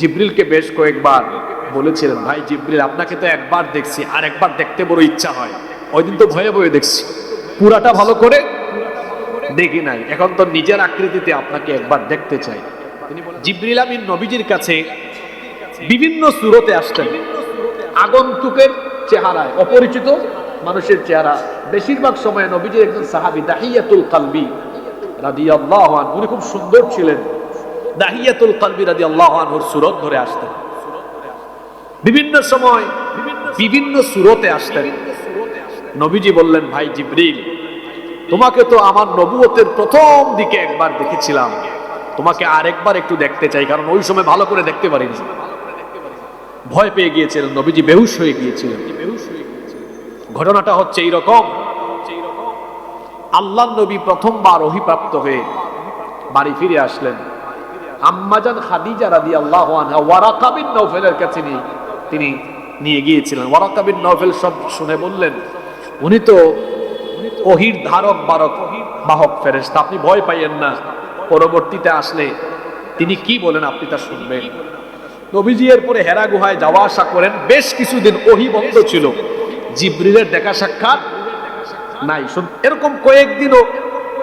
জিব্রিলকে বেশ কয়েকবার বলেছিলেন, ভাই জিব্রিল, আপনাকে তো একবার দেখছি, আর একবার দেখতে বড় ইচ্ছা হয়। ওই দিন তো ভয়ে ভয়ে দেখছি। পুরাটা ভালো করে দেখি নাই। এখন তো নিজের আকৃতিতে আপনাকে একবার দেখতে চাই। জিব্রিল আমিন নবীজির কাছে বিভিন্ন সুরতে আসতেন। আগন্তুকের চেহারায় অপরিচিত মানুষের চেহারা। বেশিরভাগ সময় নবীজির একজন সাহাবি দাহিয়াতুল কালবি রাদিয়াল্লাহু আনহু, উনি খুব সুন্দর ছিলেন। দাহিয়াতুল কালবি রাদিয়াল্লাহু আনহুর সুরত ধরে আসতেন। বিভিন্ন সময় বিভিন্ন সুরতে আসতেন। নবীজি বললেন, ভাই জিব্রিল, তোমাকে তো আমার নবুয়তের প্রথম দিকে একবার দেখেছিলাম। তোমাকে আরেকবার একটু দেখতে চাই, কারণ ওই সময় ভালো করে দেখতে পারিনি। ভয় পেয়ে গিয়েছিলেন, নবীজি বেহুশ হয়ে গিয়েছিলেন। ঘটনাটা হচ্ছে এইরকম। আল্লাহ নবী প্রথমবার অভিপ্রাপ্ত হয়ে বাড়ি ফিরে আসলেন। আম্মাজান খাদিজা রাদি আল্লাহ ওয়ারাকা বিন নৌফেলের কাছে নিয়ে, তিনি নিয়ে গিয়েছিলেন। ওয়ারাকা বিন নৌফেল সব শুনে বললেন, উনি তো ওহির ধারক, বারক বাহক ফেরেশতা, আপনি ভয় পাইয়েন না। পরবর্তীতে আসলে তিনি কি বলেন আপনি তা শুনবেন। নবীজি এর পরে হেরা গুহায় যাওয়া আসা করেন। বেশ কিছুদিন ওহি বন্ধ ছিল। জিব্রিলের দেখা সাক্ষাৎ নাই। এরকম কয়েকদিনও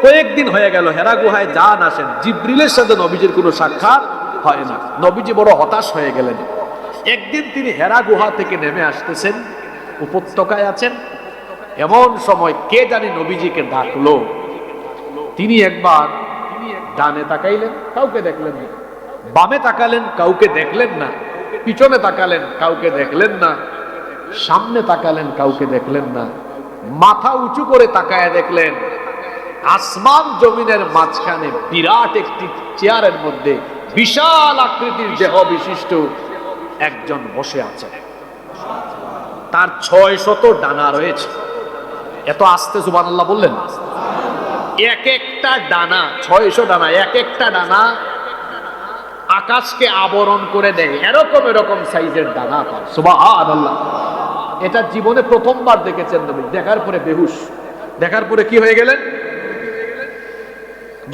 কয়েকদিন হয়ে গেল, হেরা গুহায় যান আসেন। জিব্রিলের সাথে নবীজির কোনো সাক্ষাৎ হয় না। নবীজি বড় হতাশ হয়ে গেলেন। একদিন তিনি হেরা গুহা থেকে নেমে আসতেছেন, উপত্যকায় আছেন। এমন সময় কে জানি নবীজিকে ডাকলো। তিনি একবার ডানে তাকাইলেন, কাউকে দেখলেন না। বামে তাকালেন, কাউকে দেখলেন না। পিছনে তাকালেন, কাউকে দেখলেন না। সামনে তাকালেন, কাউকে দেখলেন না। মাথা উঁচু করে তাকায় দেখলেন। আসমান জমিনের মাঝখানে বিরাট একটি চেয়ারের মধ্যে বিশাল আকৃতির দেহ বিশিষ্ট একজন বসে আছেন। তার ছয় শত ডানা রয়েছে। এত আস্তে সুবহানাল্লাহ বললেন। এক একটা ডানা ছয়শো ডানা, এক একটা ডানা আকাশকে আবরণ করে দেয়। এরকম এরকম সাইজের ডানা পান সুবহানাল্লাহ। এটা জীবনে প্রথমবার দেখেছেন দেখার পরে বেহুশ। দেখার পরে কি হয়ে গেলেন?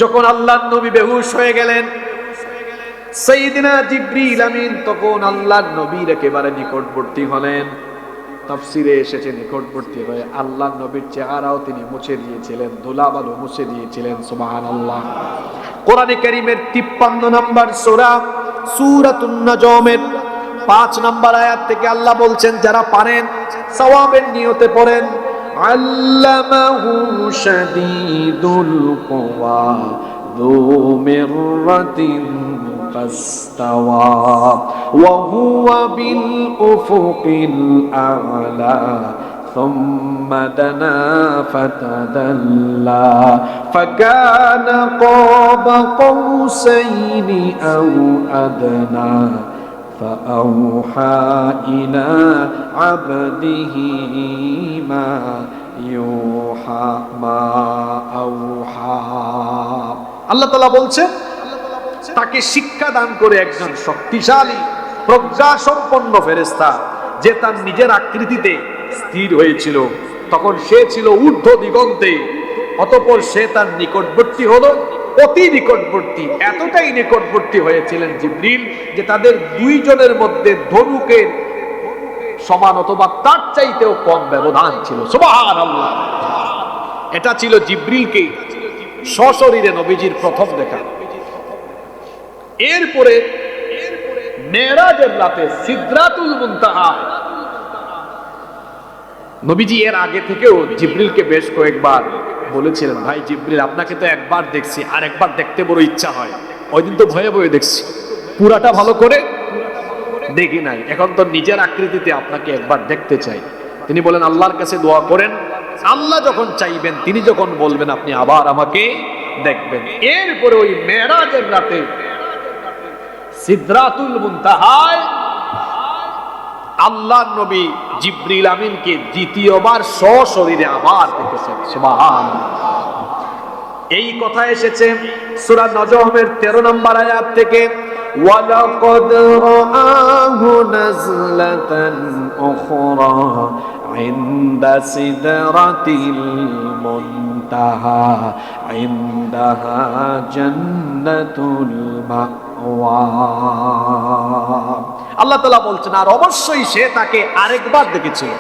যখন আল্লাহ নবী বেহুশ হয়ে গেলেন সাইয়্যিদিনা জিব্রিল আমিন তখন আল্লাহর নবীর একেবারে নিকটবর্তী হলেন। তাফসিরে এসেছে নিকটবর্তী হয়ে আল্লাহ নবীর চেহারাও তিনি মুছে দিয়েছিলেন, ধুলাবালু মুছে দিয়েছিলেন সুবাহান আল্লাহ কোরআনে কারিমের তিপ্পান্ন নম্বর সোরা, সুরাতুন নজমের পাঁচ নম্বর আয়াত থেকে আল্লাহ বলছেন, যারা পারেন, সওয়াবের নিয়তে পড়েন। علمه شديد القوى ذو مرة فاستوى. وهو بالأفق الأعلى ثم دنا فتدلى. فكان قاب قوسين أو أدنى فأوحى إلى عبده আল্লাহ তালা বলছে তাকে শিক্ষা দান করে একজন শক্তিশালী প্রজ্ঞা সম্পন্ন ফেরেস্তা যে তার নিজের আকৃতিতে স্থির হয়েছিল। তখন সে ছিল ঊর্ধ্ব দিগন্তে, অতপর সে তার নিকটবর্তী হলো, অতি নিকটবর্তী, এতটাই নিকটবর্তী হয়েছিলেন জিব্রিল, যে তাদের দুইজনের মধ্যে ধনুকের সমান অথবা তার চাইতেও কম ব্যবধান ছিল। এটা ছিল জিব্রিলকে সশরীরে নবীজির প্রথম দেখা। এরপরে মেরাজের রাতে নবীজি এর আগে থেকেও জিব্রিলকে বেশ কয়েকবার বলেছিলেন, ভাই জিব্রিল, আপনাকে তো একবার দেখছি আর একবার দেখতে বড় ইচ্ছা হয়। ওই দিন তো ভয়ে ভয়ে দেখছি। পুরাটা ভালো করে দেখি নাই। এখন তো নিজের আকৃতিতে আপনাকে একবার দেখতে চাই। তিনি বলেন, আল্লাহর কাছে দোয়া করেন। আল্লাহ যখন চাইবেন, তিনি যখন বলবেন, আপনি আবার আমাকে দেখবেন। এরপরে ওই মেরাজের রাতে মুনতাহায় আল্লাহ নবী জিব্রিল আমিনকে দ্বিতীয়বার সশরীরে আবার দেখেছেন। সুবহান এই কথা এসেছে সূরা নজমের 13 নম্বর আয়াত থেকে। ওয়ালাকাদ রাআহু নাজলাতান উখরা عند سدرة المنتهى عندها جنة المأوى আল্লাহ তালা বলছেন আর অবশ্যই সে তাকে আরেকবার দেখেছিল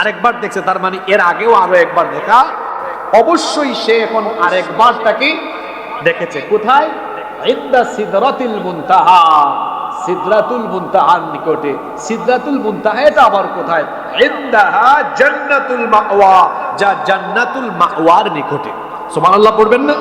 আরেকবার দেখছে তার মানে এর আগেও আরো একবার দেখা অবশ্যই সে এখন আরেকবার তাকে দেখেছে কোথায় ইন্দা সিদরাতিল সিদরাতুল নিকটে। আবার কোথায়? জান্নাতুল যা জান্নাতুল মাওয়ার নিকটে। সুবহানাল্লাহ পড়বেন না?